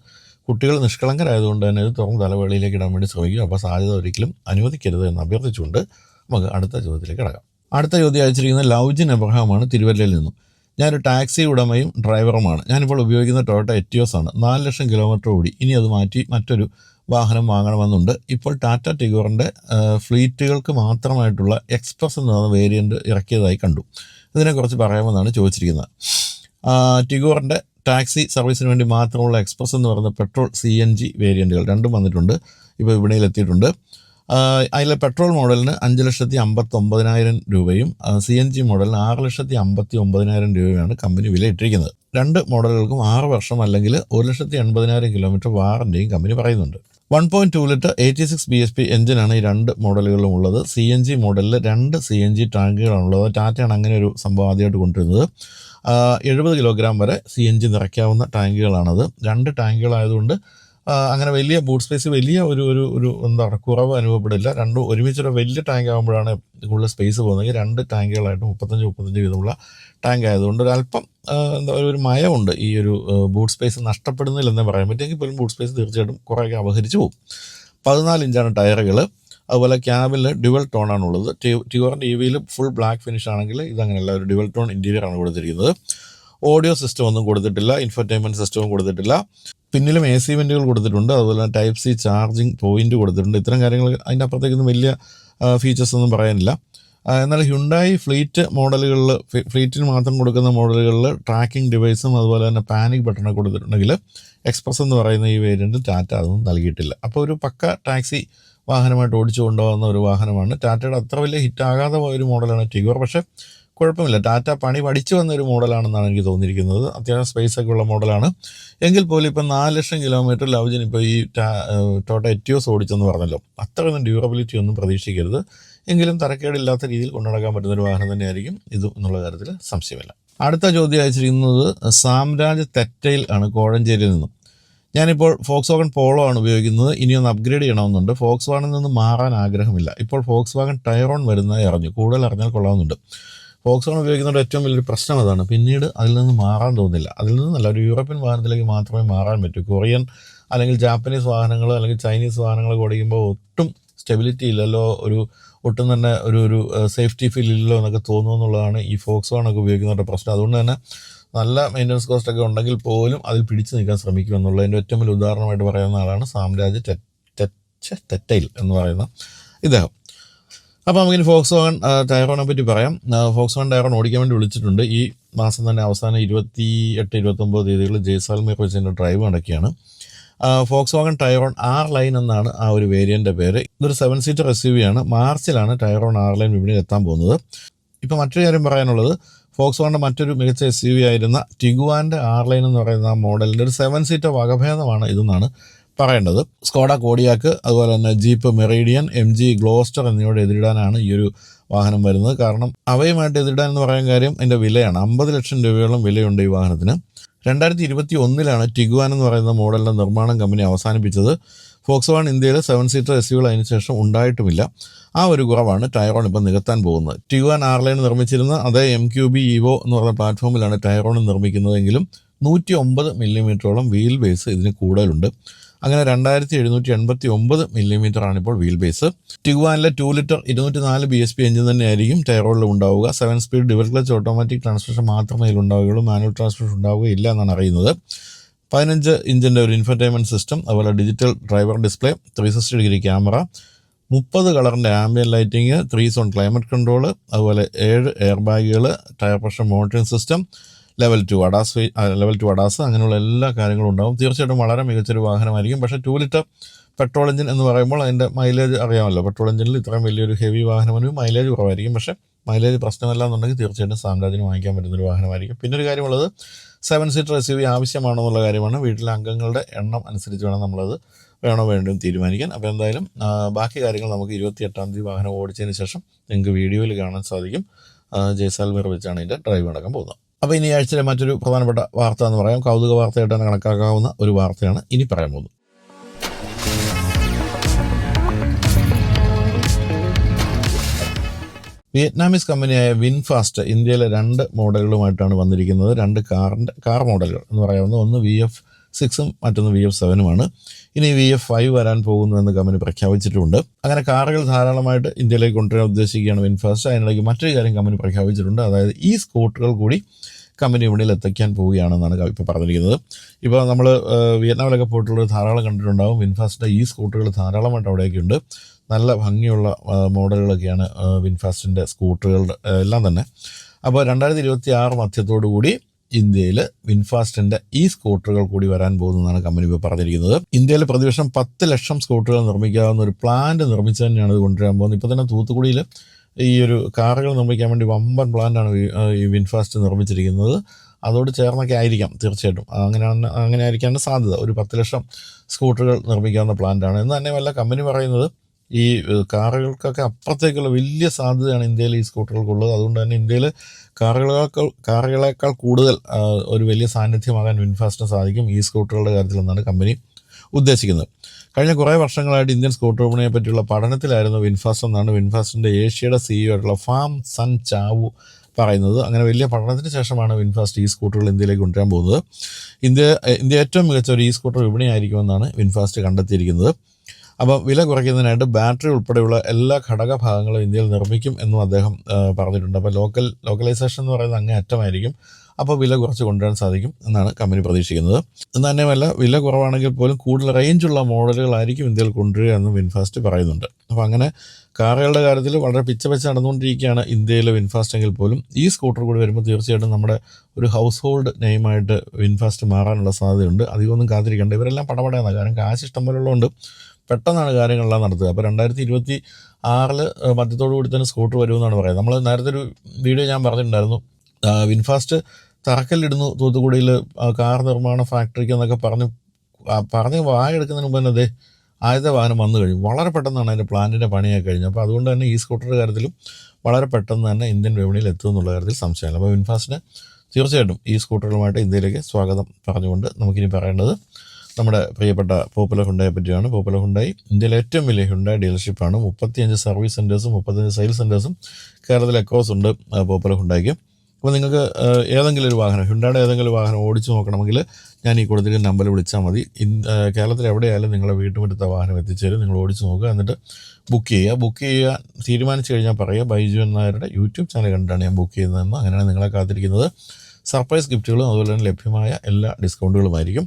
കുട്ടികൾ നിഷ്കളങ്കരായതുകൊണ്ട് തന്നെ ഇത് തുറന്ന് തലവേളിയിലേക്ക് ഇടാൻ വേണ്ടി ശ്രമിക്കുക അപ്പോൾ സാധ്യത ഒരിക്കലും അനുവദിക്കരുത് എന്ന് അഭ്യർത്ഥിച്ചുകൊണ്ട് നമുക്ക് അടുത്ത ചോദ്യത്തിലേക്ക് കിടക്കാം. അടുത്ത ചോദ്യം അയച്ചിരിക്കുന്നത് ലൗജിൻ എബ്രഹാമാണ് തിരുവല്ലയിൽ നിന്നും. ഞാനൊരു ടാക്സി ഉടമയും ഡ്രൈവറുമാണ്. ഞാനിപ്പോൾ ഉപയോഗിക്കുന്ന ടൊയോട്ട എറ്റിയോസ് ആണ് നാല് ലക്ഷം കിലോമീറ്റർ ഓടി. ഇനി അത് മാറ്റി മറ്റൊരു വാഹനം വാങ്ങണമെന്നുണ്ട്. ഇപ്പോൾ ടാറ്റ ടിഗോറിന്റെ ഫ്ലീറ്റുകൾക്ക് മാത്രമായിട്ടുള്ള എക്സ്പ്രസ് എന്ന് പറയുന്ന വേരിയന്റ് ഇറക്കിയതായി കണ്ടു. ഇതിനെക്കുറിച്ച് പറയാമെന്നാണ് ചോദിച്ചിരിക്കുന്നത്. ടിഗോറിന്റെ ടാക്സി സർവീസിന് വേണ്ടി മാത്രമുള്ള എക്സ്പ്രസ് എന്ന് പറയുന്ന പെട്രോൾ സി എൻ ജി വേരിയന്റുകൾ രണ്ടും വന്നിട്ടുണ്ട്. ഇപ്പോൾ വിപണിയിൽ എത്തിയിട്ടുണ്ട്. അതിലെ പെട്രോൾ മോഡലിന് അഞ്ച് ലക്ഷത്തി അമ്പത്തൊമ്പതിനായിരം രൂപയും സി എൻ ജി മോഡലിന് ആറ് ലക്ഷത്തി അമ്പത്തി ഒമ്പതിനായിരം രൂപയുമാണ് കമ്പനി വില ഇട്ടിരിക്കുന്നത്. രണ്ട് മോഡലുകൾക്കും ആറ് വർഷം അല്ലെങ്കിൽ ഒരു ലക്ഷത്തി എൺപതിനായിരം കിലോമീറ്റർ വാറന്റിയും കമ്പനി പറയുന്നുണ്ട്. One point two litre eighty six B S P എഞ്ചിനാണ് ഈ രണ്ട് മോഡലുകളിലും ഉള്ളത്. സി എൻ ജി മോഡലിൽ രണ്ട് സി എൻ ജി ടാങ്കുകളാണുള്ളത് ടാറ്റയാണ് അങ്ങനെ ഒരു സംഭവം ആദ്യമായിട്ട് കൊണ്ടുവരുന്നത്. എഴുപത് കിലോഗ്രാം വരെ സി എൻ ജി നിറയ്ക്കാവുന്ന ടാങ്കുകളാണത് രണ്ട് ടാങ്കുകളായതുകൊണ്ട് അങ്ങനെ വലിയ ബൂട്ട് സ്പേസ് വലിയ ഒരു ഒരു ഒരു എന്താ പറയുക കുറവ് അനുഭവപ്പെടില്ല. രണ്ടും ഒരുമിച്ചൊരു വലിയ ടാങ്ക് ആകുമ്പോഴാണ് കൂടുതൽ സ്പേസ് പോകുന്നത്. രണ്ട് ടാങ്കുകളായിട്ട് മുപ്പത്തഞ്ച് മുപ്പത്തഞ്ച് വീതമുള്ള ടാങ്ക് ആയതുകൊണ്ട് ഒരു അല്പം എന്താ ഒരു മയമുണ്ട് ഈ ഒരു ബൂട്ട് സ്പേസ് നഷ്ടപ്പെടുന്നില്ലെന്നേ പറയാൻ പറ്റുമെങ്കിൽ പോലും ബൂട്ട് സ്പേസ് തീർച്ചയായിട്ടും കുറേയൊക്കെ അപഹരിച്ചു പോകും. പതിനാല് ഇഞ്ചാണ് ടയറുകൾ അതുപോലെ ക്യാബിൽ ഡ്യുവൽ ടോൺ ആണുള്ളത്. ടിയോറിന്റെ ഇ വിയിൽ ഫുൾ ബ്ലാക്ക് ഫിനിഷ് ആണെങ്കിൽ ഇതങ്ങനെയല്ല ഒരു ഡ്യുവൽ ടോൺ ഇന്റീരിയർ ആണ് കൊടുത്തിരിക്കുന്നത്. ഓഡിയോ സിസ്റ്റം ഒന്നും കൊടുത്തിട്ടില്ല ഇൻഫർടൈൻമെന്റ് സിസ്റ്റവും കൊടുത്തിട്ടില്ല. പിന്നിലും എ സി വെന്റുകൾ കൊടുത്തിട്ടുണ്ട്. അതുപോലെ ടൈപ്പ് സി ചാർജിങ് പോയിന്റ് കൊടുത്തിട്ടുണ്ട്. ഇത്തരം കാര്യങ്ങൾ അതിന്റെ അപ്പുറത്തേക്കൊന്നും വലിയ ഫീച്ചേഴ്സ് ഒന്നും പറയാനില്ല. എന്നാൽ ഹ്യുണ്ടായി ഫ്ലീറ്റ് മോഡലുകളിൽ ഫ്ലീറ്റിന് മാത്രം കൊടുക്കുന്ന മോഡലുകളിൽ ട്രാക്കിംഗ് ഡിവൈസും അതുപോലെ തന്നെ പാനിക് ബട്ടണൊക്കെ കൊടുത്തിട്ടുണ്ടെങ്കിൽ എക്സ്പ്രസ് എന്ന് പറയുന്ന ഈ വേരിയന്റ് ടാറ്റ അതൊന്നും നൽകിയിട്ടില്ല. അപ്പോൾ ഒരു പക്ക ടാക്സി വാഹനമായിട്ട് ഓടിച്ചു കൊണ്ടുപോകുന്ന ഒരു വാഹനമാണ്. ടാറ്റയുടെ അത്ര വലിയ ഹിറ്റാകാതെ പോയ ഒരു മോഡലാണ് ടിഗോർ പക്ഷേ കുഴപ്പമില്ല. ടാറ്റ പണി പഠിച്ചു വന്ന ഒരു മോഡലാണെന്നാണ് എനിക്ക് തോന്നിയിരിക്കുന്നത്. അത്യാവശ്യം സ്പേസ് ഒക്കെ ഉള്ള മോഡലാണ്. എങ്കിൽ പോലും ഇപ്പം നാല് ലക്ഷം കിലോമീറ്റർ ലൗജിൻ ഇപ്പോൾ ഈ ടോട്ട എറ്റിയോസ് ഓടിച്ചെന്ന് പറഞ്ഞല്ലോ. അത്രയൊന്നും ഡ്യൂറബിലിറ്റി ഒന്നും പ്രതീക്ഷിക്കരുത്. എങ്കിലും തരക്കേടില്ലാത്ത രീതിയിൽ കൊണ്ടുനടക്കാൻ പറ്റുന്ന ഒരു വാഹനം തന്നെയായിരിക്കും. ഇത് എന്നുള്ള കാര്യത്തിൽ സംശയമില്ല. അടുത്ത ചോദ്യം അയച്ചിരിക്കുന്നത് സാമ്രാജ് തെറ്റയിൽ ആണ് കോഴഞ്ചേരിയിൽ നിന്നും. ഞാനിപ്പോൾ ഫോക്സ് വാഗൺ പോളോ ആണ് ഉപയോഗിക്കുന്നത്. ഇനി ഒന്ന് അപ്ഗ്രേഡ് ചെയ്യണമെന്നുണ്ട്. ഫോക്സ് വാഗണിൽ നിന്ന് മാറാൻ ആഗ്രഹമില്ല. ഇപ്പോൾ ഫോക്സ് വാഗൺ ടയറോൺ വരുന്നതായി അറിഞ്ഞു. കൂടുതൽ അറിഞ്ഞാൽ കൊള്ളാവുന്നുണ്ട്. ഫോക്സ് ഓൺ ഉപയോഗിക്കുന്നതിന്റെ ഏറ്റവും വലിയൊരു പ്രശ്നം അതാണ്. പിന്നീട് അതിൽ നിന്ന് മാറാൻ തോന്നുന്നില്ല അതിൽ നിന്നല്ല ഒരു യൂറോപ്യൻ വാഹനത്തിലേക്ക് മാത്രമേ മാറാൻ പറ്റൂ. കൊറിയൻ അല്ലെങ്കിൽ ജാപ്പനീസ് വാഹനങ്ങൾ അല്ലെങ്കിൽ ചൈനീസ് വാഹനങ്ങൾ ഓടിക്കുമ്പോൾ ഒട്ടും സ്റ്റെബിലിറ്റി ഇല്ലല്ലോ ഒരു ഒട്ടും തന്നെ ഒരു ഒരു സേഫ്റ്റി ഫീൽ ഇല്ലല്ലോ എന്നൊക്കെ തോന്നുന്നു എന്നുള്ളതാണ് ഈ ഫോക്സ് വാഗണൊക്കെ ഉപയോഗിക്കുന്നവരുടെ പ്രശ്നം. അതുകൊണ്ട് തന്നെ നല്ല മെയിന്റനൻസ് കോസ്റ്റ് ഒക്കെ ഉണ്ടെങ്കിൽ പോലും അതിൽ പിടിച്ചു നിൽക്കാൻ ശ്രമിക്കും എന്നുള്ളതിന്റെ ഏറ്റവും വലിയ ഉദാഹരണമായിട്ട് പറയുന്ന ആളാണ് സാമ്രാജ്യ ടെ- ടെ- ഛെ, എന്ന് പറയുന്ന ഇദ്ദേഹം. അപ്പോൾ നമുക്കിനി ഫോക്സ് വാഗൺ ടയറോണെ പറ്റി പറയാം. ഫോക്സ് വാഗൺ ടയറോൺ ഓടിക്കാൻ വേണ്ടി വിളിച്ചിട്ടുണ്ട്. ഈ മാസം തന്നെ അവസാനം ഇരുപത്തി എട്ട് ഇരുപത്തൊമ്പത് തീയതികളിൽ ജയ്സാൽമീർ വെച്ചതിന്റെ ഡ്രൈവ് നടക്കുകയാണ്. Volkswagen Tayron R line എന്നാണ് ആ ഒരു വേരിയന്റെ പേര്. ഇതൊരു സെവൻ സീറ്റർ എസ് യു ആണ്. മാർച്ചിലാണ് ടയറോൺ ആർ ലൈൻ വിപണിയിൽ എത്താൻ പോകുന്നത്. ഇപ്പോൾ മറ്റൊരു കാര്യം പറയാനുള്ളത്. ഫോക്സ് വാഗണിന്റെ മറ്റൊരു മികച്ച എസ് യു വി ആയിരുന്ന ടിഗുവാന്റെ ആർ ലൈൻ എന്ന് പറയുന്ന ആ മോഡലിന്റെ ഒരു സെവൻ സീറ്റർ വകഭേദമാണ് ഇതെന്നാണ് പറയേണ്ടത്. സ്കോഡ കോഡിയാക്ക് അതുപോലെ തന്നെ Jeep Meridian M G Gloster എന്നിവയോട് എതിരിടാനാണ് ഈ ഒരു വാഹനം വരുന്നത്. കാരണം അവയുമായിട്ട് എതിരിടാൻ എന്ന് പറയാൻ കാര്യം അതിന്റെ വിലയാണ്. അമ്പത് ലക്ഷം രൂപയോളം വിലയുണ്ട് ഈ വാഹനത്തിന്. രണ്ടായിരത്തി ഇരുപത്തി ഒന്നിലാണ് ടിഗുവാൻ എന്ന് പറയുന്ന മോഡലിന്റെ നിർമ്മാണം കമ്പനി അവസാനിപ്പിച്ചത്. ഫോക്സ് വാൺ ഇന്ത്യയിൽ സെവൻ സീറ്റർ എസ് യുകൾ അതിനുശേഷം ഉണ്ടായിട്ടുമില്ല. ആ ഒരു കുറവാണ് ടയറോൺ ഇപ്പം നികത്താൻ പോകുന്നത്. ടിഗുവാൻ ആർലൈൻ നിർമ്മിച്ചിരുന്ന അതേ എം ക്യു ബി ഇവോ എന്ന് പറഞ്ഞ പ്ലാറ്റ്ഫോമിലാണ് ടയറോൺ നിർമ്മിക്കുന്നതെങ്കിലും നൂറ്റി ഒമ്പത് മില്ലിമീറ്ററോളം വീൽ ബേസ് ഇതിന് കൂടുതലുണ്ട്. അങ്ങനെ രണ്ടായിരത്തി എഴുന്നൂറ്റി എൺപത്തി ഒമ്പത് മില്ലിമീറ്റർ ആണ് ഇപ്പോൾ വീൽ ബേസ് ടിഗുവാനിലെ ടു ലിറ്റർ ഇരുന്നൂറ്റി നാല് ബി എസ് പി എഞ്ചിൻ തന്നെയായിരിക്കും ടയറോളിൽ ഉണ്ടാവുക. Seven speed dual clutch automatic transmission മാത്രമേ ഉണ്ടാവുകയുള്ളൂ. മാനുവൽ ട്രാൻസ്മിഷൻ ഉണ്ടാവുകയില്ല എന്നാണ് അറിയുന്നത്. പതിനഞ്ച് ഇഞ്ചിന്റെ ഒരു ഇൻഫർടൈൻമെന്റ് സിസ്റ്റം അതുപോലെ digital driver display three sixty degree camera മുപ്പത് കളറിന്റെ ambient lighting three zone climate control അതുപോലെ ഏഴ് എയർ ബാഗുകൾ tyre pressure monitoring system level two ADAS level two ADAS അങ്ങനെയുള്ള എല്ലാ കാര്യങ്ങളും ഉണ്ടാവും. തീർച്ചയായിട്ടും വളരെ മികച്ചൊരു വാഹനമായിരിക്കും. പക്ഷേ ടു ലിറ്റർ പെട്രോൾ എഞ്ചിൻ എന്ന് പറയുമ്പോൾ അതിന്റെ മൈലേജ് അറിയാമല്ലോ. പെട്രോൾ എഞ്ചിനിൽ ഇത്രയും വലിയൊരു ഹെവി വാഹനത്തിന് മൈലേജ് കുറവായിരിക്കും. പക്ഷേ മൈലേജ് പ്രശ്നമല്ല എന്നുണ്ടെങ്കിൽ തീർച്ചയായിട്ടും സാമ്രാജ്യത്തിന് വാങ്ങിക്കാൻ പറ്റുന്നൊരു വാഹനമായിരിക്കും. പിന്നെ ഒരു കാര്യമുള്ളത് seven seater S U V ആവശ്യമാണോ എന്നുള്ള കാര്യമാണ്. വീട്ടിലെ അംഗങ്ങളുടെ എണ്ണം അനുസരിച്ച് വേണം നമ്മളത് വേണോ വേണ്ടും തീരുമാനിക്കാൻ. അപ്പോൾ എന്തായാലും ബാക്കി കാര്യങ്ങൾ നമുക്ക് ഇരുപത്തി എട്ടാം തീയതി വാഹനം ഓടിച്ചതിന് ശേഷം നിങ്ങൾക്ക് വീഡിയോയിൽ കാണാൻ സാധിക്കും. ജയ്സാൽമീർ വെച്ചാണ് ഇതിന്റെ ഡ്രൈവ് നടക്കാൻ പോകുന്നത്. അപ്പോൾ ഇനി ആഴ്ചയിലെ മറ്റൊരു പ്രധാനപ്പെട്ട വാർത്ത എന്ന് പറയാം. കൗതുക വാർത്തയായിട്ടാണ് കണക്കാക്കാവുന്ന ഒരു വാർത്തയാണ് ഇനി പറയാൻ പോകുന്നത്. വിയറ്റ്നാമീസ് കമ്പനിയായ വിൻഫാസ്റ്റ് ഇന്ത്യയിലെ രണ്ട് മോഡലുകളുമായിട്ടാണ് വന്നിരിക്കുന്നത്. രണ്ട് കാറിന്റെ കാർ മോഡലുകൾ എന്ന് പറയാവുന്ന ഒന്ന് വി എഫ് സിക്സും മറ്റൊന്ന് വി എഫ് സെവനുമാണ് ഇനി വി എഫ് ഫൈവ് വരാൻ പോകുന്നു എന്ന് കമ്പനി പ്രഖ്യാപിച്ചിട്ടുണ്ട്. അങ്ങനെ കാറുകൾ ധാരാളമായിട്ട് ഇന്ത്യയിലേക്ക് കൊണ്ടുവരാൻ ഉദ്ദേശിക്കുകയാണ് വിൻഫാസ്റ്റ് അതിനിടയ്ക്ക് മറ്റൊരു കാര്യം കമ്പനി പ്രഖ്യാപിച്ചിട്ടുണ്ട്. അതായത് ഈ സ്കൂട്ടറുകൾ കൂടി കമ്പനി വിപണിയിൽ എത്തിക്കാൻ പോവുകയാണെന്നാണ് ഇപ്പോൾ പറഞ്ഞിരിക്കുന്നത്. ഇപ്പോൾ നമ്മൾ വിയറ്റ്നാമിലൊക്കെ പോയിട്ടുള്ള ധാരാളം കണ്ടിട്ടുണ്ടാവും. വിൻഫാസ്റ്റിന്റെ ഈ സ്കൂട്ടറുകൾ ധാരാളമായിട്ട് അവിടെയൊക്കെ ഉണ്ട്. നല്ല ഭംഗിയുള്ള മോഡലുകളൊക്കെയാണ് വിൻഫാസ്റ്റിന്റെ സ്കൂട്ടറുകളുടെ എല്ലാം തന്നെ. അപ്പോൾ രണ്ടായിരത്തി ഇരുപത്തി ആറ് മധ്യത്തോടു കൂടി ഇന്ത്യയിൽ വിൻഫാസ്റ്റിന്റെ ഈ സ്കൂട്ടറുകൾ കൂടി വരാൻ പോകുന്നതാണ് കമ്പനി ഇപ്പോൾ പറഞ്ഞിരിക്കുന്നത്. ഇന്ത്യയിൽ പ്രതിവർഷം പത്ത് ലക്ഷം സ്കൂട്ടറുകൾ നിർമ്മിക്കാവുന്ന ഒരു പ്ലാന്റ് നിർമ്മിച്ചു തന്നെയാണ് ഇത് കൊണ്ടുവരാൻ പോകുന്നത്. ഇപ്പോൾ തന്നെ തൂത്തുക്കുടിയിൽ ഈ ഒരു കാറുകൾ നിർമ്മിക്കാൻ വേണ്ടി വമ്പൻ പ്ലാന്റാണ് ഈ വിൻഫാസ്റ്റ് നിർമ്മിച്ചിരിക്കുന്നത്. അതോട് ചേർന്നൊക്കെ ആയിരിക്കാം തീർച്ചയായിട്ടും. അങ്ങനെയാണ് അങ്ങനെ ആയിരിക്കാണ് സാധ്യത. ഒരു പത്ത് ലക്ഷം സ്കൂട്ടറുകൾ നിർമ്മിക്കാവുന്ന പ്ലാന്റാണ് എന്ന് തന്നെയുമല്ല കമ്പനി പറയുന്നത് ഈ കാറുകൾക്കൊക്കെ അപ്പുറത്തേക്കുള്ള വലിയ സാധ്യതയാണ് ഇന്ത്യയിൽ ഈ സ്കൂട്ടറുകൾക്കുള്ളത്. അതുകൊണ്ട് തന്നെ ഇന്ത്യയിൽ കാറുകളേക്കാൾ കാറുകളേക്കാൾ കൂടുതൽ ഒരു വലിയ സാന്നിധ്യമാകാൻ വിൻഫാസ്റ്റിന് സാധിക്കും ഈ സ്കൂട്ടറുകളുടെ കാര്യത്തിൽ എന്നാണ് കമ്പനി ഉദ്ദേശിക്കുന്നത്. കഴിഞ്ഞ കുറേ വർഷങ്ങളായിട്ട് ഇന്ത്യൻ സ്കൂട്ടർ വിപണിയെ പറ്റിയുള്ള പഠനത്തിലായിരുന്നു വിൻഫാസ്റ്റ് എന്നാണ് വിൻഫാസ്റ്റിന്റെ ഏഷ്യയുടെ സിഇഒ ആയിട്ടുള്ള ഫാം സൺ ചാവു പറയുന്നത്. അങ്ങനെ വലിയ പഠനത്തിന് ശേഷമാണ് വിൻഫാസ്റ്റ് ഈ സ്കൂട്ടറുകൾ ഇന്ത്യയിലേക്ക് കൊണ്ടുവരാൻ പോകുന്നത്. ഇന്ത്യ ഇന്ത്യ ഏറ്റവും മികച്ച ഒരു ഈ സ്കൂട്ടർ വിപണിയായിരിക്കുമെന്നാണ് വിൻഫാസ്റ്റ് കണ്ടെത്തിയിരിക്കുന്നത്. അപ്പോൾ വില കുറയ്ക്കുന്നതിനായിട്ട് ബാറ്ററി ഉൾപ്പെടെയുള്ള എല്ലാ ഘടക ഭാഗങ്ങളും ഇന്ത്യയിൽ നിർമ്മിക്കും എന്നും അദ്ദേഹം പറഞ്ഞിട്ടുണ്ട്. അപ്പോൾ ലോക്കൽ ലോക്കലൈസേഷൻ എന്ന് പറയുന്നത് അങ്ങേ അറ്റമായിരിക്കും. അപ്പോൾ വില കുറച്ച് കൊണ്ടുവരാൻ സാധിക്കും എന്നാണ് കമ്പനി പ്രതീക്ഷിക്കുന്നത്. തന്നെയുമല്ല വില കുറവാണെങ്കിൽ പോലും കൂടുതൽ റേഞ്ചുള്ള മോഡലുകളായിരിക്കും ഇന്ത്യയിൽ കൊണ്ടുവരിക എന്നും വിൻഫാസ്റ്റ് പറയുന്നുണ്ട്. അപ്പോൾ അങ്ങനെ കാറുകളുടെ കാര്യത്തിൽ വളരെ പിച്ച വെച്ച് നടന്നുകൊണ്ടിരിക്കുകയാണ് ഇന്ത്യയിലെ വിൻഫാസ്റ്റ് എങ്കിൽ പോലും. ഈ സ്കൂട്ടർ കൂടി വരുമ്പോൾ തീർച്ചയായിട്ടും നമ്മുടെ ഒരു ഹൗസ് ഹോൾഡ് നെയിമായിട്ട് വിൻഫാസ്റ്റ് മാറാനുള്ള സാധ്യതയുണ്ട്. അധികമൊന്നും കാത്തിരിക്കേണ്ട. ഇവരെല്ലാം പടപടയാണ്. കാരണം കാശ് ഇഷ്ടം പോലെ ഉള്ളതുകൊണ്ട് പെട്ടെന്നാണ് കാര്യങ്ങളെല്ലാം നടത്തുക. അപ്പോൾ രണ്ടായിരത്തി ഇരുപത്തി ആറിൽ മധ്യത്തോടു കൂടി തന്നെ സ്കൂട്ടർ വരുമെന്നാണ് പറയുന്നത്. നമ്മൾ നേരത്തെ ഒരു വീഡിയോ ഞാൻ പറഞ്ഞിട്ടുണ്ടായിരുന്നു. വിൻഫാസ്റ്റ് തറക്കല്ലിടുന്നു തൂത്തുക്കുടിയിൽ കാർ നിർമ്മാണ ഫാക്ടറിക്ക് എന്നൊക്കെ പറഞ്ഞ് പറഞ്ഞ് വായെടുക്കുന്നതിന് മുമ്പ് തന്നെ അതേ ആദ്യത്തെ വാഹനം വന്നു കഴിഞ്ഞു. വളരെ പെട്ടെന്നാണ് അതിന്റെ പ്ലാന്റിന്റെ പണിയൊക്കെ കഴിഞ്ഞു അപ്പോൾ അതുകൊണ്ട് തന്നെ ഈ സ്കൂട്ടറുടെ കാര്യത്തിലും വളരെ പെട്ടെന്ന് തന്നെ ഇന്ത്യൻ വിപണിയിൽ എത്തും എന്നുള്ള കാര്യത്തിൽ സംശയമില്ല. അപ്പോൾ വിൻഫാസ്റ്റിന് തീർച്ചയായിട്ടും ഈ സ്കൂട്ടറുകളുമായിട്ട് ഇന്ത്യയിലേക്ക് സ്വാഗതം പറഞ്ഞുകൊണ്ട് നമുക്കിനി പറയേണ്ടത് നമ്മുടെ പ്രിയപ്പെട്ട പോപ്പുലർ ഹുണ്ടായെ പറ്റിയാണ്. പോപ്പുലർ ഹുണ്ടായി ഇന്ത്യയിലെ ഏറ്റവും വലിയ ഹുണ്ടായി ഡീലർഷിപ്പാണ്. മുപ്പത്തിയഞ്ച് സർവീസ് സെന്റേഴ്സും മുപ്പത്തഞ്ച് സെയിൽസ് സെന്റേഴ്സും കേരളത്തിൽ അക്രോസ് ഉണ്ട് പോപ്പുലർ ഹുണ്ടായിക്ക്. അപ്പോൾ നിങ്ങൾക്ക് ഏതെങ്കിലും ഒരു വാഹനം ഹുണ്ടായുടെ ഏതെങ്കിലും വാഹനം ഓടിച്ചു നോക്കണമെങ്കിൽ ഞാൻ ഈ കൊടുത്തിരിക്കുന്ന നമ്പർ വിളിച്ചാൽ മതി. കേരളത്തിൽ എവിടെയായാലും നിങ്ങളെ വീട്ടുമുറ്റത്തെ വാഹനം എത്തിച്ചേരും. നിങ്ങൾ ഓടിച്ചു നോക്കുക എന്നിട്ട് ബുക്ക് ചെയ്യുക. ബുക്ക് ചെയ്യുക തീരുമാനിച്ചു കഴിഞ്ഞാൽ പറയുക ബൈജു നായരുടെ യൂട്യൂബ് ചാനൽ കണ്ടിട്ടാണ് ഞാൻ ബുക്ക് ചെയ്യുന്നതെന്ന്. അങ്ങനെയാണ് നിങ്ങളെ കാത്തിരിക്കുന്നത്. സർപ്രൈസ് ഗിഫ്റ്റുകളും അതുപോലെ തന്നെ ലഭ്യമായ എല്ലാ ഡിസ്കൗണ്ടുകളും ഡിസ്കൗണ്ടുകളുമായിരിക്കും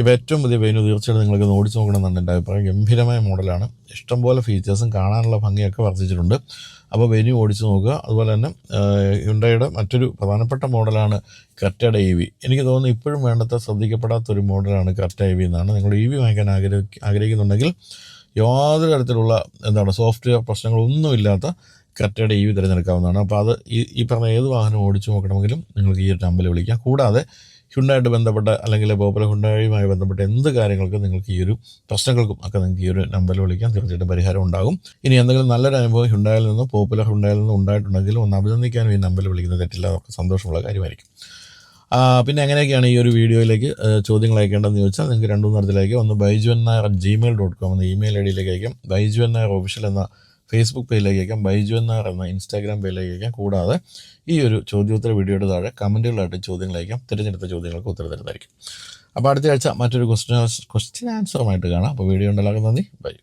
ഇവ ഏറ്റവും പുതിയ വെനു തീർച്ചയായിട്ടും നിങ്ങൾക്ക് ഓടിച്ച് നോക്കണമെന്നാണ് എന്റെ അഭിപ്രായം. ഗംഭീരമായ മോഡലാണ്. ഇഷ്ടംപോലെ ഫീച്ചേഴ്സും കാണാനുള്ള ഭംഗിയൊക്കെ വർദ്ധിച്ചിട്ടുണ്ട്. അപ്പോൾ വെന്യൂ ഓടിച്ച് നോക്കുക. അതുപോലെ തന്നെ ഹുണ്ടയുടെ മറ്റൊരു പ്രധാനപ്പെട്ട മോഡലാണ് കറ്റയുടെ ഇ വി എനിക്ക് തോന്നുന്നു ഇപ്പോഴും വേണ്ടത്ര ശ്രദ്ധിക്കപ്പെടാത്തൊരു മോഡലാണ് കറ്റ ഇ വി എന്നാണ് നിങ്ങൾ ഇ വി വാങ്ങിക്കാൻ ആഗ്രഹി ആഗ്രഹിക്കുന്നുണ്ടെങ്കിൽ യാതൊരു തരത്തിലുള്ള എന്താണ് സോഫ്റ്റ്വെയർ പ്രശ്നങ്ങളൊന്നുമില്ലാത്ത കറ്റയുടെ ഇ വി തിരഞ്ഞെടുക്കാവുന്നതാണ് അപ്പോൾ അത് ഈ ഈ പറഞ്ഞ ഏത് വാഹനം ഓടിച്ചു നോക്കണമെങ്കിലും നിങ്ങൾക്ക് ഈ ഒരു നമ്പറിൽ വിളിക്കാം. കൂടാതെ ഹുണ്ടായിട്ട് ബന്ധപ്പെട്ട അല്ലെങ്കിൽ പോപ്പുലർ ഹുണ്ടായുമായി ബന്ധപ്പെട്ട എന്ത് കാര്യങ്ങൾക്കും നിങ്ങൾക്ക് ഈ ഒരു പ്രശ്നങ്ങൾക്കും ഒക്കെ നിങ്ങൾക്ക് ഈ ഒരു നമ്പറിൽ വിളിക്കാം. തീർച്ചയായിട്ടും പരിഹാരം ഉണ്ടാകും. ഇനി എന്തെങ്കിലും നല്ലൊരു അനുഭവം ഹുണ്ടായിൽ നിന്നും പോപ്പുലർ ഹുണ്ടായിൽ നിന്നും ഉണ്ടായിട്ടുണ്ടെങ്കിൽ ഒന്ന് അഭിനന്ദിക്കാനും ഈ നമ്പറിൽ വിളിക്കുന്നത് തെറ്റില്ല. അതൊക്കെ സന്തോഷമുള്ള കാര്യമായിരിക്കും. പിന്നെ എങ്ങനെയൊക്കെയാണ് ഈ ഒരു വീഡിയോയിലേക്ക് ചോദ്യങ്ങൾ അയക്കേണ്ടതെന്ന് ചോദിച്ചാൽ നിങ്ങൾക്ക് രണ്ടു തരത്തിലേക്ക് ഒന്ന് ബൈജു എന്ന ജിമെയിൽ ഡോട്ട് കോം എന്ന ഇമെയിൽ ഐ ഡിയിലേക്ക് അയക്കാം. ബൈജു എന്ന ഓഫീഷ്യൽ എന്ന ഫേസ്ബുക്ക് പേജിലേക്ക് അയക്കാം ബൈജു എന്ന് പറയുന്ന ഇൻസ്റ്റാഗ്രാം പേജിലേക്ക് അയക്കാം കൂടാതെ ഈ ഒരു ചോദ്യോത്തര വീഡിയോയുടെ താഴെ കമന്റുകളായിട്ട് ചോദ്യങ്ങൾ അയക്കാം തിരഞ്ഞെടുത്ത ചോദ്യങ്ങൾക്ക് ഉത്തരം തരുന്നതായിരിക്കും. അപ്പോൾ അടുത്ത ആഴ്ച മറ്റൊരു ക്വസ്റ്റ്യൻ ക്വസ്റ്റ്യൻ ആൻസറുമായിട്ട് കാണാം. അപ്പോൾ വീഡിയോ ഉണ്ടാകുന്ന നന്ദി. ബൈ.